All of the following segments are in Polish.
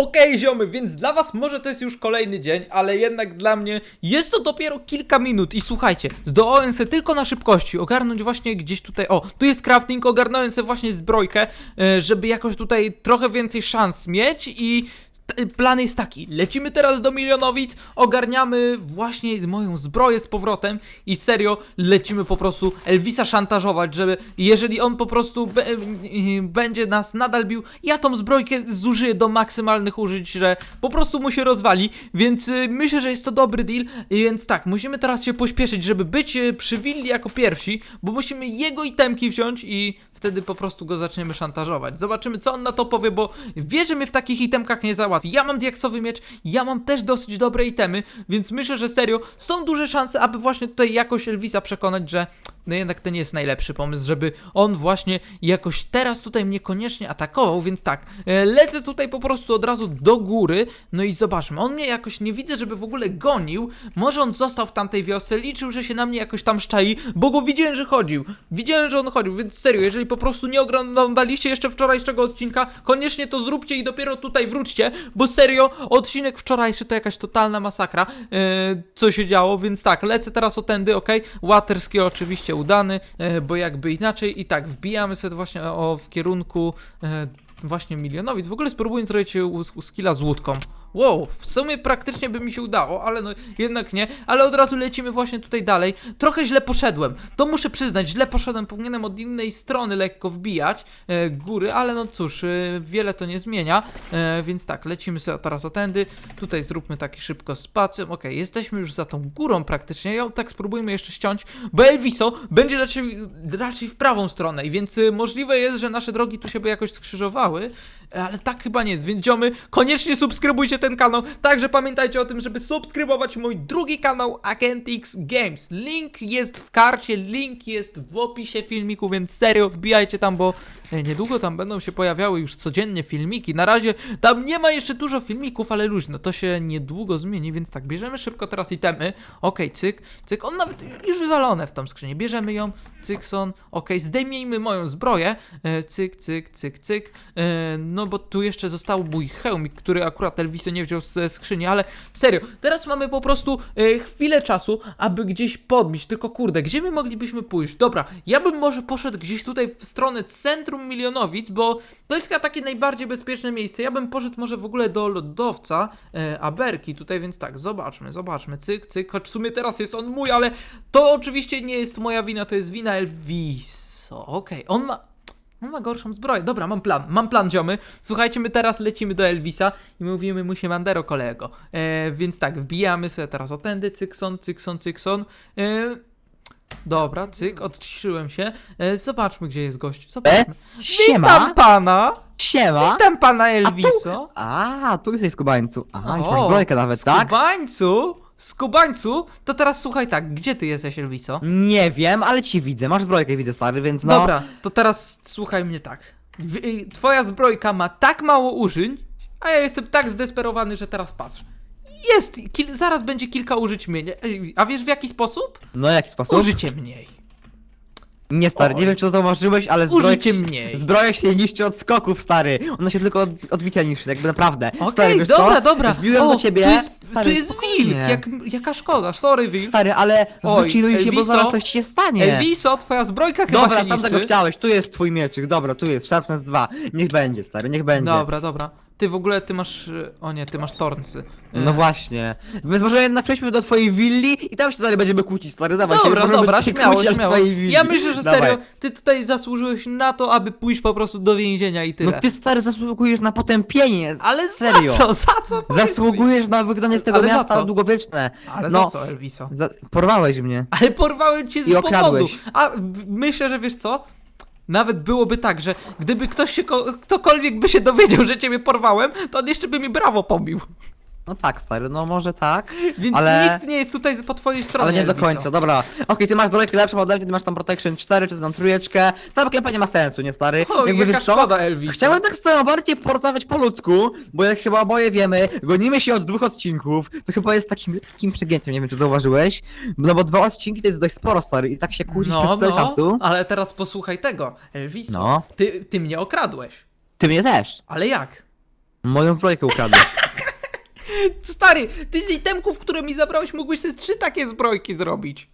Okej, ziomy, więc dla was może to jest już kolejny dzień, ale jednak dla mnie jest to dopiero kilka minut. I słuchajcie, zdołałem sobie tylko na szybkości ogarnąć właśnie gdzieś tutaj, o, tu jest crafting, ogarnąłem sobie właśnie zbrojkę, e, żeby jakoś tutaj trochę więcej szans mieć i plan jest taki, lecimy teraz do Milionowic, ogarniamy właśnie moją zbroję z powrotem i serio lecimy po prostu Elvisa szantażować, żeby jeżeli on po prostu y, będzie nas nadal bił, ja tą zbrojkę zużyję do maksymalnych użyć, że po prostu mu się rozwali, więc y, myślę, że jest to dobry deal, więc tak, musimy teraz się pośpieszyć, żeby być y, przy willi jako pierwsi, bo musimy jego itemki wziąć i wtedy po prostu go zaczniemy szantażować. Zobaczymy, co on na to powie, bo wie, że mnie w takich itemkach nie załatwi. Ja mam diaksowy miecz, ja mam też dosyć dobre itemy, więc myślę, że serio są duże szanse, aby właśnie tutaj jakoś Elvisa przekonać, że no jednak to nie jest najlepszy pomysł, żeby on właśnie jakoś teraz tutaj mnie koniecznie atakował, więc tak, e, lecę tutaj po prostu od razu do góry, no i zobaczmy, on mnie jakoś nie widzę, żeby w ogóle gonił, może on został w tamtej wiosce, liczył, że się na mnie jakoś tam szczai, bo go widziałem, że chodził, widziałem, że on chodził, więc serio, jeżeli po prostu nie oglądaliście jeszcze wczorajszego odcinka, koniecznie to zróbcie i dopiero tutaj wróćcie, bo serio, odcinek wczorajszy to jakaś totalna masakra, e, co się działo, więc tak, lecę teraz o tędy, ok, Waterski oczywiście udany, e, bo jakby inaczej i tak, wbijamy sobie właśnie o, w kierunku e, właśnie milionowic, w ogóle spróbuję zrobić skilla z łódką. Wow, w sumie praktycznie by mi się udało, ale no jednak nie, ale od razu lecimy właśnie tutaj dalej. Trochę źle poszedłem, to muszę przyznać, źle poszedłem, powinienem od innej strony lekko wbijać e, góry, ale no cóż, e, wiele to nie zmienia, e, więc tak, lecimy sobie teraz o tutaj zróbmy taki szybko spacem, okej, jesteśmy już za tą górą praktycznie, ją tak spróbujmy jeszcze ściąć, bo Elviso będzie raczej, raczej w prawą stronę, więc e, możliwe jest, że nasze drogi tu się by jakoś skrzyżowały, ale tak chyba nie jest, więc ziomy, koniecznie subskrybujcie ten kanał, także pamiętajcie o tym, żeby subskrybować mój drugi kanał Agentix Games. Link jest w karcie, link jest w opisie filmiku, więc serio wbijajcie tam, bo niedługo tam będą się pojawiały już codziennie filmiki. Na razie tam nie ma jeszcze dużo filmików, ale luźno, to się niedługo zmieni, więc tak, bierzemy szybko teraz itemy. Okej, cyk, cyk, on nawet już wywalone w tą skrzynię. Bierzemy ją, cykson, okej, zdejmijmy moją zbroję, e, cyk, cyk, cyk, cyk, e, no bo tu jeszcze został mój hełmik, który akurat Elviso nie wziął ze skrzyni, ale serio, teraz mamy po prostu e, chwilę czasu, aby gdzieś podbić, tylko kurde, gdzie my moglibyśmy pójść? Dobra, ja bym może poszedł gdzieś tutaj w stronę centrum Milionowic, bo to jest takie najbardziej bezpieczne miejsce, ja bym poszedł może w ogóle do lodowca e, Aberki tutaj, więc tak, zobaczmy, zobaczmy, cyk, cyk, choć w sumie teraz jest on mój, ale to oczywiście nie jest moja wina, to jest wina Elviso, okej, on ma... Ma gorszą zbroję. Dobra, mam plan, mam plan, ziomy. Słuchajcie, my teraz lecimy do Elvisa i mówimy mu się Mandero kolego. E, więc tak, wbijamy sobie teraz o tędy, cykson, cykson, cykson. E, dobra, cyk, odciszyłem się. E, zobaczmy, gdzie jest gość. Zobaczmy. Siema. Witam pana! Siema! Witam pana Elviso! A, tu jesteś skubańcu. Aha, już O, masz zbrojkę nawet, tak? Skubańcu! Skubańcu! To teraz słuchaj tak, gdzie ty jesteś, Elviso? Nie wiem, ale ci widzę. Masz zbrojkę, widzę, stary, więc no... Dobra, to teraz słuchaj mnie tak. W, y, twoja zbrojka ma tak mało użyń, a ja jestem tak zdesperowany, że teraz patrz. Jest, kil, zaraz będzie kilka użyć mniej. Ej, A wiesz w jaki sposób? No, jaki sposób? Użycie mniej. Nie, stary, nie Oj. wiem, czy to zauważyłeś, ale. Użycie się- mniej. Zbrojek się nie niszczy od skoków, stary. Ona się tylko od, odbicia niszczy, jakby naprawdę. Okej, stary, wiesz dobra, co? dobra. Wbiłem o, do ciebie, Tu jest, stary, tu jest spokojnie. wilk, jak, jaka szkoda, sorry wilk. Stary, ale Oj, się, bo Elviso. zaraz coś ci się stanie. Elviso, twoja zbrojka chyba Dobra, się sam niszczy. tego chciałeś, tu jest twój mieczyk, dobra, tu jest, Sharpness 2. Niech będzie, stary, niech będzie. Dobra, dobra. Ty w ogóle, ty masz, y, o nie, ty masz tornsy. No Y, właśnie. Więc może jednak przejdźmy do twojej willi i tam się dalej będziemy kłócić, stary, dawaj. Dobra, możemy dobra, się śmiało, kłócić śmiało. twojej willi. Ja myślę, że Dawaj. serio, ty tutaj zasłużyłeś na to, aby pójść po prostu do więzienia i tyle. No ty stary zasługujesz na potępienie. Ale serio. za co? Za co? Powiedz mi. Zasługujesz na wygnanie z tego Ale za miasta co? długowieczne. Ale no, za co, Elviso? Za... Porwałeś mnie. Ale porwałem cię z I powodu. okradłeś. A w- myślę, że wiesz co? Nawet byłoby tak, że gdyby ktoś się, ko- ktokolwiek by się dowiedział, że ciebie porwałem, to on jeszcze by mi brawo pobił. No tak, stary, no może tak. Więc Ale- nikt nie jest tutaj po twojej stronie, Ale nie do Elviso. końca, dobra. Okej, ty masz zbrojkę lepszą ode mnie, ty masz tam Protection 4, czy tam trójeczkę. Ta klepa nie ma sensu, nie stary? O, jaka wiesz co? szkoda, Elviso. Chciałem tak z tobą bardziej porozmawiać po ludzku, bo jak chyba oboje wiemy, gonimy się od dwóch odcinków, co chyba jest takim lekkim przegięciem, nie wiem czy zauważyłeś, no bo dwa odcinki to jest dość sporo, stary, i tak się kłócić przez tyle czasu. ale teraz posłuchaj tego, Elviso. No. Ty, ty mnie okradłeś. Ty mnie też. Ale jak? Moją zbrojkę ukradłeś. Stary, ty z itemków, które mi zabrałeś, mógłbyś sobie trzy takie zbrojki zrobić.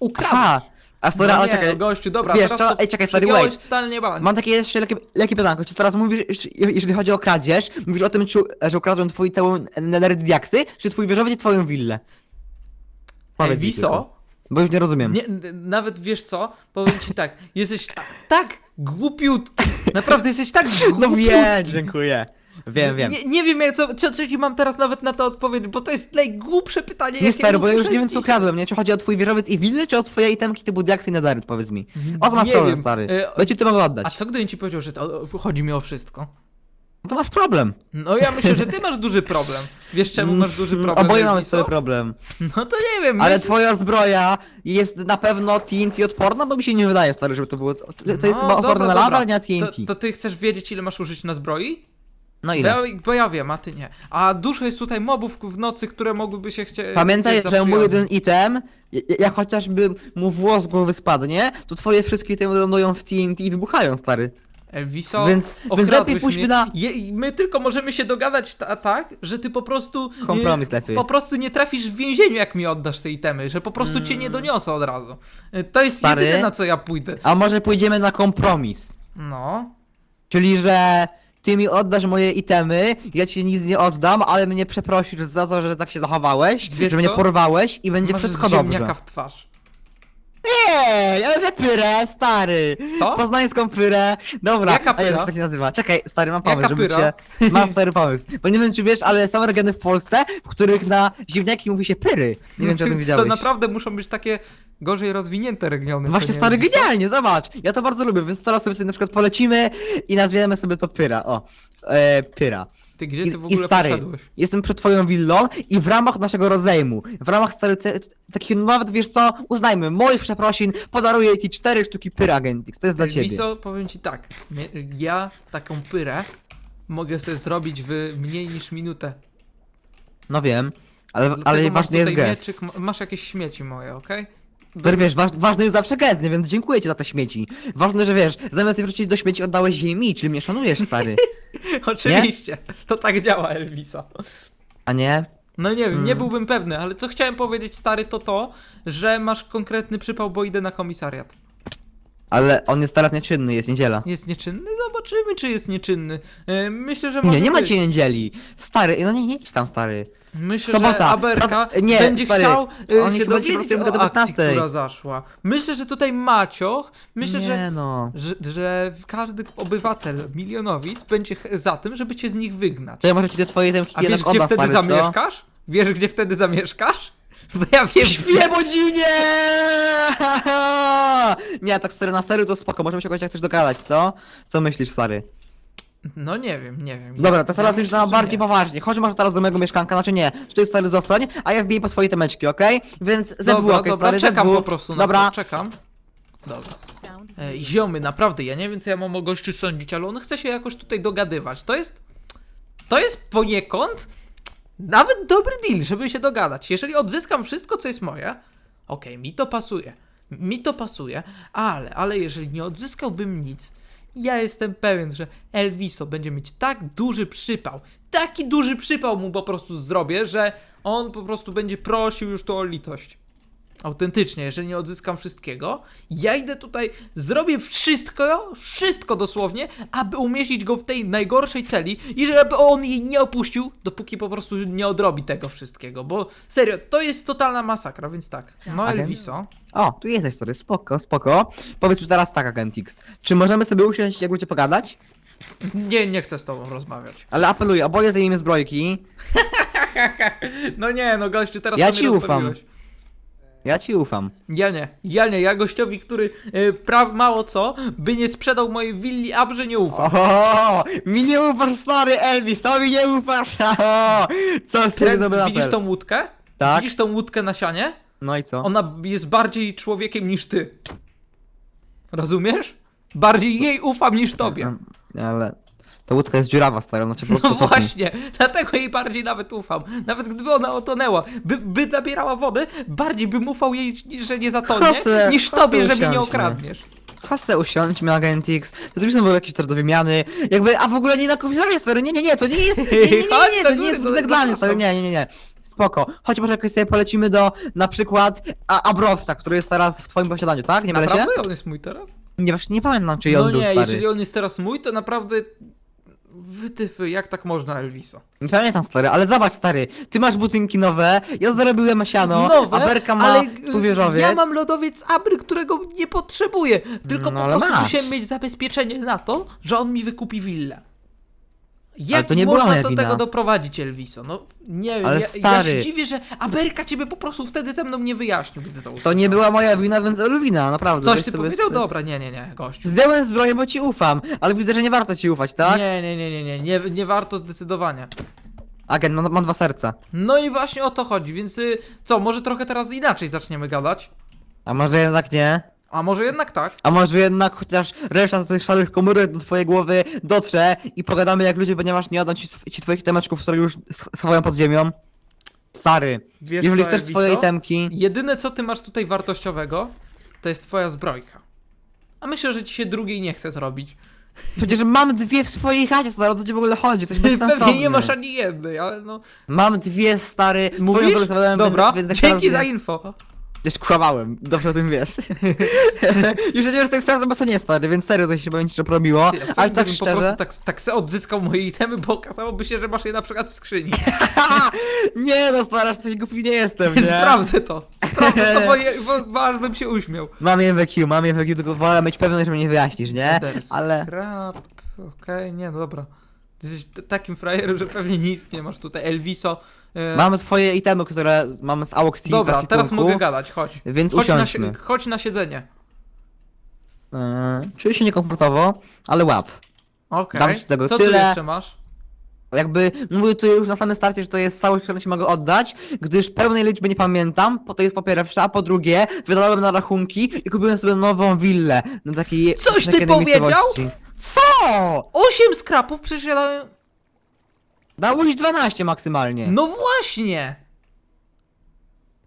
Ukradłeś. A sorry, no ale nie, czekaj. no gościu, dobra, Wiesz teraz co? to Ej, czekaj, stary, przegiąłeś wait. totalnie balans. Mam takie jeszcze lekkie, lekkie pytanko. Czy teraz mówisz, że- jeżeli chodzi o kradzież, mówisz o tym, czy, że ukradłem twój całą netherite diaksy, czy twój wieżowiec i twoją willę? Ej, mi Wiso, tylko, Bo już nie rozumiem. nie, n- nawet wiesz co, powiem ci tak, jesteś ta- tak głupiutki, naprawdę jesteś tak głupiutki. No wiem, dziękuję. Wiem, wiem. Nie, nie wiem, jak co, co, co ci mam teraz nawet na to odpowiedzieć, bo to jest najgłupsze pytanie, Nie jakie stary, bo ja już nie wiem co ukradłem, nie? Czy chodzi o twój wieżowiec i willę, czy o twoje itemki typu diaksy i netherite, powiedz mi. O co masz Nie problem, wiem, stary? e, Bo ja ci to mogę oddać. A co gdybym ci powiedział, że to chodzi mi o wszystko? No to masz problem. No ja myślę, że ty masz duży problem. Wiesz czemu masz duży Mm, problem? Oboje mamy Elviso? sobie problem. No to nie wiem. Ale myślę- twoja zbroja jest na pewno TNT odporna, bo mi się nie wydaje, stary, żeby to było... To, to jest No, chyba odporne na lawę, ale nie na TNT. To, to ty chcesz wiedzieć, ile masz użyć na zbroi? No Bo ile? ja, bo ja wiem, a ty nie. A dużo jest tutaj mobów w nocy, które mogłyby się chcieć. Pamiętaj, że mój jeden item, ja- jak chociażby mu włos z głowy spadnie, to twoje wszystkie itemy lądują w TNT i wybuchają, stary. Elviso, Więc- więc okradłeś lepiej pójdźmy mnie. na- Je, my tylko możemy się dogadać ta, tak, że ty po prostu. Kompromis lepiej. Po prostu nie trafisz w więzieniu, jak mi oddasz te itemy, że po prostu cię nie doniosę od razu. Y, To jest Stary? jedyne, na co ja pójdę. A może pójdziemy na kompromis? No. Czyli, że ty mi oddasz moje itemy, ja ci nic nie oddam, ale mnie przeprosisz za to, że tak się zachowałeś, Wiesz że mnie co? porwałeś i będzie Masz wszystko ziemniaka dobrze. w twarz. Ej, ale że pyrę, stary! Co? Poznańską pyrę. Dobra, Jaka a ja pyra? się tak nie nazywa. Czekaj, stary, mam Jaka pomysł, żeby pyra? cię... Mam stary pomysł. Bo nie wiem, czy wiesz, ale są regiony w Polsce, w których na ziemniaki mówi się pyry. Nie wiem, czy o tym to widziałeś. naprawdę muszą być takie gorzej rozwinięte regiony. Właśnie to nie stary, genialnie, zobacz! Ja to bardzo lubię, więc teraz sobie, na przykład polecimy i nazwiemy sobie to pyra. O, e, pyra. Ty gdzie I, ty w I ogóle stary, poszedłeś? jestem przed twoją willą i w ramach naszego rozejmu, w ramach stary, te, takiego nawet wiesz co, uznajmy, moich przeprosin, podaruję ci cztery sztuki pyra Agentix, to jest dla ciebie. Elviso, powiem ci tak. Ja taką pyrę mogę sobie zrobić w mniej niż minutę. No wiem, ale, Dlatego ale masz ważny jest tutaj gest. mieczyk, ma- masz jakieś śmieci moje, okej? Stary, wiesz, waż, ważny jest zawsze gest, nie? więc dziękuję ci za te śmieci. Ważne, że wiesz, zamiast je wrzucić do śmieci oddałeś je mi, czyli mnie szanujesz, stary. Oczywiście, to tak działa Elviso. A nie? No nie wiem, nie Mm. byłbym pewny, ale co chciałem powiedzieć stary to to, że masz konkretny przypał, bo idę na komisariat. Ale on jest teraz nieczynny, jest niedziela. Jest nieczynny? Zobaczymy, czy jest nieczynny. E, Myślę, że może Nie, nie ma być. cię niedzieli. Stary, no nie, nie idź tam, stary. Myślę, Sobota. że Aberka nie, będzie stary, chciał e, oni się chyba dzisiaj dowiedzieć pracują o do akcji, 15. która zaszła. Myślę, że tutaj Macioch, myślę, nie że, no. że, że każdy obywatel milionowic będzie ch- za tym, żeby cię z nich wygnać. To ja może ci te twoje temki A wiesz, jednak gdzie wtedy zamieszkasz? Wiesz, gdzie wtedy zamieszkasz? Bo ja wiem, W Świebodzinie! Nie, tak stary na stary to spoko, możemy się jakoś jak coś dogadać, co? Co myślisz, stary? No nie wiem, nie wiem. Dobra, to teraz już na bardziej nie. poważnie. Chodź może teraz do mojego mieszkanka, znaczy nie, tutaj stary zostań, a ja wbiję po swoje temeczki, okej? Więc ze Dobra, okej, dobra, stary, czekam ZW. po prostu na Dobra, to, czekam. Dobra. Ej, ziomy, naprawdę, ja nie wiem co ja mam o gościu sądzić, ale on chce się jakoś tutaj dogadywać. To jest... To jest poniekąd nawet dobry deal, żeby się dogadać. Jeżeli odzyskam wszystko, co jest moje, okej, mi to pasuje. Mi to pasuje, ale, ale jeżeli nie odzyskałbym nic, ja jestem pewien, że Elviso będzie mieć tak duży przypał, taki duży przypał mu po prostu zrobię, że on po prostu będzie prosił już tu o litość. Autentycznie, jeżeli nie odzyskam wszystkiego, ja idę tutaj, zrobię wszystko, wszystko dosłownie, aby umieścić go w tej najgorszej celi i żeby on jej nie opuścił, dopóki po prostu nie odrobi tego wszystkiego, bo serio, to jest totalna masakra, więc tak. No Agent? Elviso, o, tu jesteś, stary, spoko, spoko. Powiedz mi teraz tak, Agentix, czy możemy sobie usiąść, jak będzie pogadać? nie, nie chcę z tobą rozmawiać. Ale apeluję, oboje zdejmijmy zbrojki, No nie, no gościu, teraz Ja to mnie ci ufam. rozbawiłeś. Ja ci ufam. Ja nie, ja nie, ja gościowi, który e, pra, mało co, by nie sprzedał mojej willi, abrze nie ufam. O, mi nie ufasz, stary Elvis, to mi nie ufasz, o, co z ciebie Trend, za widzisz tą łódkę? Tak. Widzisz tą łódkę na sianie? No i co? Ona jest bardziej człowiekiem niż ty. Rozumiesz? Bardziej jej ufam niż tobie. Ale ta łódka jest dziurawa, stary, ona cię po No prostu popnie. właśnie, dlatego jej bardziej nawet ufam. Nawet gdyby ona otonęła, by, by nabierała wody, bardziej bym ufał jej, że nie zatonie, Chodź se- niż chodź tobie, że mnie nie usiądźmy. okradniesz. Sobie usiądźmy, Agent X. To już są były jakieś też do wymiany. Jakby, a w ogóle nie na komputerze, stary. Nie, nie, nie, to nie jest. Nie, nie, nie, nie, Chodź nie, do to nie góry, jest do budynek dla mnie, stary. Nie, nie, nie, nie. Spoko. Chodź może jakoś sobie polecimy do na przykład A- Abrowsta, który jest teraz w twoim posiadaniu, tak? Nie mylę się? Naprawdę? On jest mój teraz? Nie, właśnie nie pamiętam, czy on No był nie, stary. jeżeli on jest teraz mój, to naprawdę... Wytyfy, jak tak można, Elviso? Nie pamiętam, stary, ale zobacz, stary. Ty masz budynki nowe, ja zarobiłem siano, Nowe, a Berka ma ale twój wieżowiec. ja mam lodowiec Abry, którego nie potrzebuję. Tylko No, po prostu masz. musiałem mieć zabezpieczenie na to, że on mi wykupi willę. Jak to nie była można moja do wina. tego doprowadzić, Elviso? No nie wiem, Ale ja, ja stary. się dziwię, że Aberka ciebie po prostu wtedy ze mną nie wyjaśnił, gdy to To nie była moja wina, więc Elwina, naprawdę. Coś weź ty sobie- powiedział? Dobra, nie, nie, nie, gościu. Zdjąłem zbroję, bo ci ufam, ale widzę, że nie warto ci ufać, tak? Nie, nie, nie, nie, nie, nie, nie warto zdecydowanie. Agent, mam, mam dwa serca. No i właśnie o to chodzi, więc y, co, może trochę teraz inaczej zaczniemy gadać? A może jednak nie? A może jednak tak? A może jednak chociaż reszta tych szarych komórek do twojej głowy dotrze i pogadamy jak ludzie, ponieważ nie oddam ci, sw- ci twoich temeczków, które już sch- schowałem pod ziemią? Stary, Wiesz jeżeli co, chcesz Elviso? swoje itemki... Jedyne co ty masz tutaj wartościowego, to jest twoja zbrojka. A myślę, że ci się drugiej nie chce zrobić. Przecież mam dwie w swojej chacie, stary, o co ci w ogóle chodzi? Coś bezsensowne. Pewnie nie masz ani jednej, ale no. Mam dwie, stary, twoją Mówisz? Dobra, więc, więc dzięki teraz za info. Już kłamałem, dobrze o tym wiesz. już nie wiesz, tak sprawdzam, bo co nie stary, więc serio to się że. Ty, a co Ale tak gdybym po szczerze. prostu tak, tak se odzyskał moje itemy, bo okazałoby się, że masz je na przykład w skrzyni. nie no, stary, aż coś głupi nie jestem, nie? Sprawdzę to. Sprawdzę to, bo, je, bo, bo aż bym się uśmiał. Mam MVQ, mam MVQ, tylko wolę mieć pewność, że mnie nie wyjaśnisz, nie? Ale... Okej, nie, no dobra. Jesteś takim frajerem, że pewnie nic nie masz tutaj. Elviso. E, Mamy twoje itemy, które mamy z aukcji Dobra, teraz mogę gadać, chodź. Więc Chodź na, usiądźmy. chodź na siedzenie. Yy, czuję się niekomfortowo, ale łap. Okej. Dam ci tego Co tu tyle. jeszcze masz? Jakby mówię tu już na samym starcie, że to jest całość, którą ci mogę oddać, gdyż pełnej liczby nie pamiętam, po to jest po pierwsze, a po drugie wydałem na rachunki i kupiłem sobie nową willę na takiej Coś ty takiej powiedział? miejscowości. Co? Osiem skrapów przecież ja dałem... Dałeś 12 maksymalnie. No właśnie!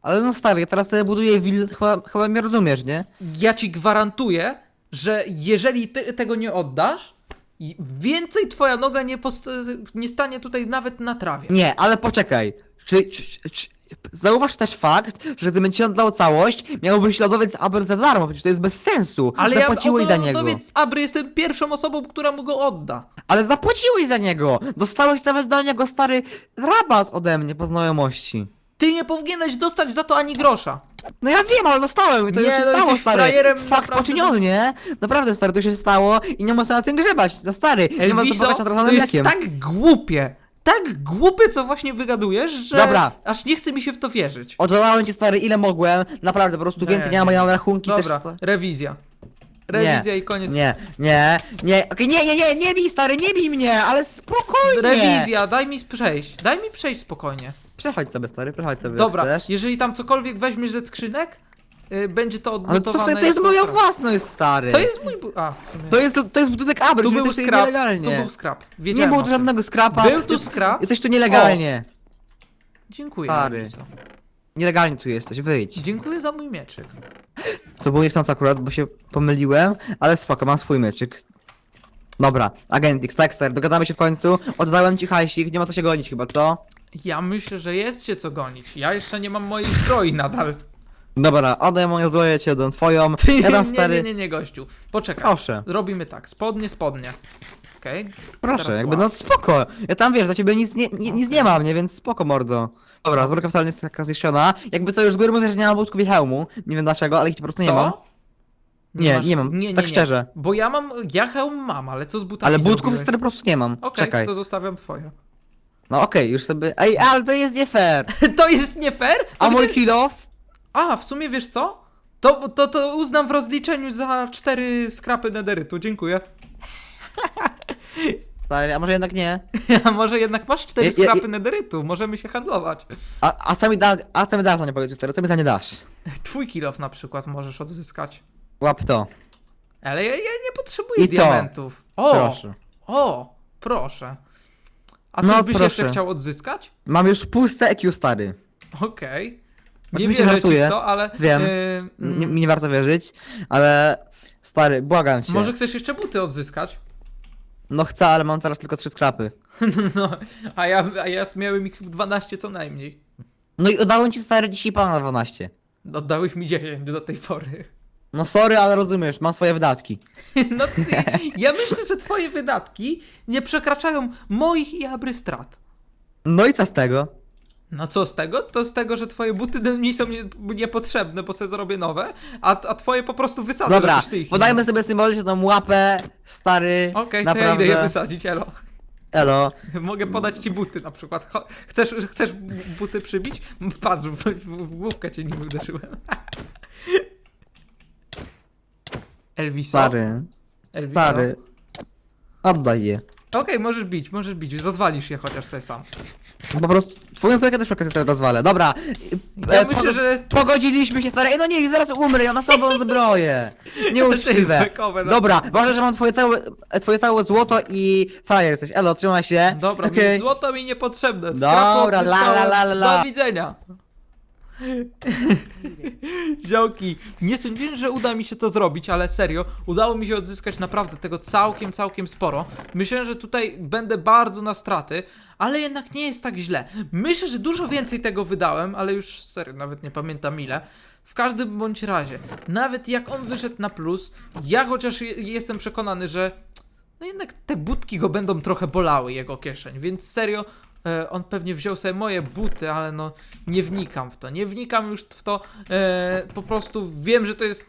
Ale no stary, ja teraz sobie buduję willę, chyba, chyba mnie rozumiesz, nie? Ja ci gwarantuję, że jeżeli ty tego nie oddasz, i więcej twoja noga nie, post- nie stanie tutaj nawet na trawie. Nie, ale poczekaj. Czy, czy, czy, zauważ też fakt, że gdybym ci oddał całość, miałbyś lodowiec Aber za darmo, przecież to jest bez sensu. Ale ja zapłaciłeś za niego. Lodowiec Abry jestem pierwszą osobą, która mu go odda. Ale zapłaciłeś za niego! Dostałeś nawet do niego stary rabat ode mnie po znajomości. Ty nie powinieneś dostać za to ani grosza. No ja wiem, ale dostałem i to Nie, już się no stało, stary. frajerem, Fakt poczyniony, nie? Naprawdę, stary, to się stało i nie ma co na tym grzebać. No stary, nie ma co Elviso, płakać nad to jest mlekiem. tak głupie, tak głupie, co właśnie wygadujesz, że Dobra. aż nie chce mi się w to wierzyć. Oddałem ci, stary, ile mogłem. Naprawdę, po prostu Nie, więcej nie mam, nie. ja mam rachunki Dobra, też... rewizja. Rewizja i koniec. Nie, nie, nie, okej, nie, nie, nie, nie bij, stary, nie bij mnie, ale spokojnie. Rewizja, daj mi przejść, daj mi przejść spokojnie. Przechodź sobie, stary, przechodź sobie, Dobra, chcesz. jeżeli tam cokolwiek weźmiesz ze skrzynek, y, będzie to Ale co odnotowane. sobie, to jest jako moja prawo. własność, stary. To jest mój. Bu- A, w sumie. To jest, to jest budynek Abry, tu był jesteś skrap. nielegalnie. Tu był skrap. Nie Wiedziałem było o tu tym. żadnego skrapa. Był tu Jest- skrap. Jesteś tu nielegalnie. Dziękuję. Stary. Nielegalnie tu jesteś, wyjdź. Dziękuję za mój mieczyk. To było niechcący akurat, bo się pomyliłem, ale spoko, mam swój mieczyk. Dobra, agent X, Dexter, dogadamy się w końcu, oddałem ci hajsik, nie ma co się gonić chyba, co? Ja myślę, że jest się co gonić. Ja jeszcze nie mam mojej zbroi nadal. Dobra, oddaj moją zbroję, ci oddam twoją, Ty, ja dam nie, stary... nie, nie, nie, gościu. Poczekaj. Proszę, Robimy tak. Spodnie, spodnie. Okej. proszę, Teraz jakby łap. no spoko, ja tam wiesz, dla ciebie nic nie, nie, nic nie mam, nie, więc spoko mordo. Dobra, zbrojka wcale nie jest taka zniszczona, jakby co już z góry mówię, że nie mam budków i hełmu, nie wiem dlaczego, ale ich po prostu nie Co? mam. Nie, masz- nie mam, tak szczerze. Bo ja mam, ja hełm mam, ale co z butami Ale budków zrobiłeś? stary po prostu nie mam, Okej, czekaj. to zostawiam twoje. No okej, już sobie, ej, ale to jest nie fair. to jest nie fair? A To mój gdy- kill off? A, w sumie wiesz co? To, to, to uznam w rozliczeniu za cztery skrapy nederytu, dziękuję. Stary, a może jednak nie? A może jednak masz cztery Ja- ja- skrapy nederytu, możemy się handlować. A, a co mi da, a co mi dasz za nie powiedz stary, co mi za nie dasz? Twój kilof na przykład możesz odzyskać. Łap to, Ale ja, ja nie potrzebuję I co? diamentów. O, proszę. o, proszę. A No, coś byś proszę. jeszcze chciał odzyskać? Mam już puste EQ, stary. Okej. Nie Oczywiście wierzę ci żartuję. w to, ale... Wiem. yy, Nie, mi nie warto wierzyć, ale Stary, błagam cię. Może chcesz jeszcze buty odzyskać? No chcę, ale mam teraz tylko trzy skrapy. No, a ja, a ja miałem ich 12 co najmniej. No i oddałem ci stary dzisiaj pana na 12. Oddałeś mi 10 do tej pory. No sorry, ale rozumiesz, mam swoje wydatki. No ty, ja myślę, że twoje wydatki nie przekraczają moich i Abry strat. No i co z tego? No co z tego? To z tego, że twoje buty mi są nie, niepotrzebne, bo sobie zrobię nowe, a, a twoje po prostu wysadzę, Dobra, żebyś ty ich nie podajmy sobie symbolicznie tą łapę, stary. Okej, to ja naprawdę. idę je wysadzić, elo. Elo. Mogę podać ci buty na przykład. Cho- Chcesz, chcesz buty przybić? Patrz, w, w, w główkę cię nim uderzyłem. Elviso? Stary. Elviso? Stary. Oddaj je. Okej, możesz bić, możesz bić. Rozwalisz je chociaż sobie sam. Po prostu twoją zbrojkę też okazję sobie rozwalę. Dobra. Ja e, myślę, że... Pogodziliśmy się stary. Ej, no nie, zaraz umrę, ja mam słabą zbroję. Nieuczciwe. bekowe, no. Dobra, ważne, że mam twoje całe, e, twoje całe złoto i frajer jesteś. Elo, trzymaj się. Dobra, Okej. złoto mi niepotrzebne. Dobra, Skrapu la, odzyskałem. la, la, la, la. Do widzenia. Działki, nie sądziłem, że uda mi się to zrobić, ale serio, udało mi się odzyskać naprawdę tego całkiem, całkiem sporo. Myślę, że tutaj będę bardzo na straty, ale jednak nie jest tak źle. Myślę, że dużo więcej tego wydałem, ale już serio, nawet nie pamiętam ile. W każdym bądź razie, nawet jak on wyszedł na plus, ja chociaż je- jestem przekonany, że no jednak te butki go będą trochę bolały, jego kieszeń, więc serio, e, on pewnie wziął sobie moje buty, ale no nie wnikam w to, nie wnikam już w to, e, po prostu wiem, że to jest,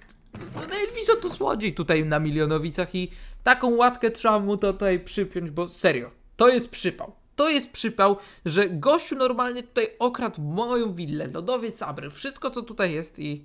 no Elviso to złodziej tutaj na Milionowicach i taką łatkę trzeba mu tutaj przypiąć, bo serio, to jest przypał. To jest przypał, że gościu normalnie tutaj okradł moją willę, lodowiec Abry, wszystko co tutaj jest i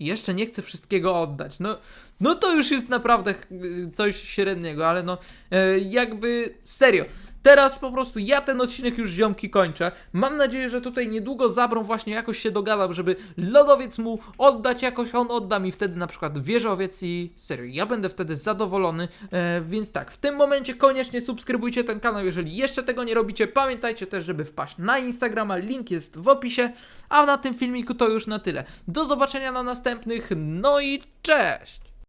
jeszcze nie chcę wszystkiego oddać. No, no to już jest naprawdę ch- coś średniego, ale no e, jakby serio. Teraz po prostu ja ten odcinek już ziomki kończę. Mam nadzieję, że tutaj niedługo zabrą właśnie jakoś się dogadam, żeby lodowiec mu oddać jakoś, on odda mi wtedy na przykład wieżowiec i serio, ja będę wtedy zadowolony. E, więc tak, w tym momencie koniecznie subskrybujcie ten kanał, jeżeli jeszcze tego nie robicie. Pamiętajcie też, żeby wpaść na Instagrama, link jest w opisie. A na tym filmiku to już na tyle. Do zobaczenia na następnych, no i cześć!